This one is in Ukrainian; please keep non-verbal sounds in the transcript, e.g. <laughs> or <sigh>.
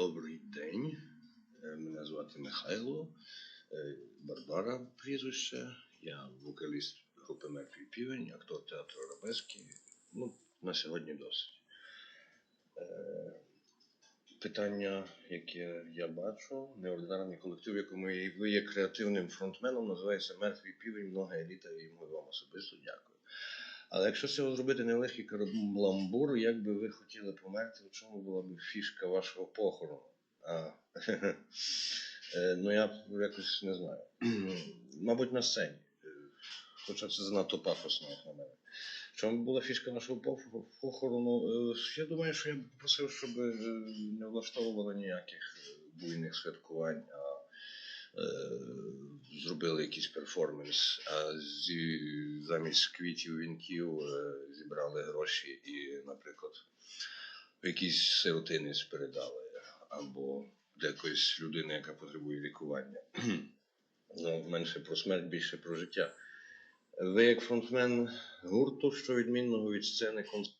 Добрий день. Е, Мене звати Михайло, е, Барбара прізвище. Я вокаліст групи Мертвий півень, актор театру Арабески. Ну, на сьогодні досить. Е, Питання, яке я бачу, неординарний колектив, якому ви є креативним фронтменом, називається Мертвий півень, много еліта, і йому вам особисто дякую. Але якщо цього зробити невеликий карамбур, як би ви хотіли померти, в чому була б фішка вашого похорону? А, <laughs> е, ну я якось не знаю. <clears throat> Мабуть, на сцені. Хоча це занадто пафосно, як на мене. В чому була фішка вашого пох- похорону? Е, Я думаю, що я б просив, щоб е, не влаштовували ніяких буйних святкувань, а зробили якийсь перформанс, а зі, замість квітів, вінків е, зібрали гроші і, наприклад, якісь сиротинець передали, або для якоїсь людини, яка потребує лікування. <clears throat> Ну, менше про смерть, більше про життя. Ви як фронтмен гурту, що відмінного від сцени концерту,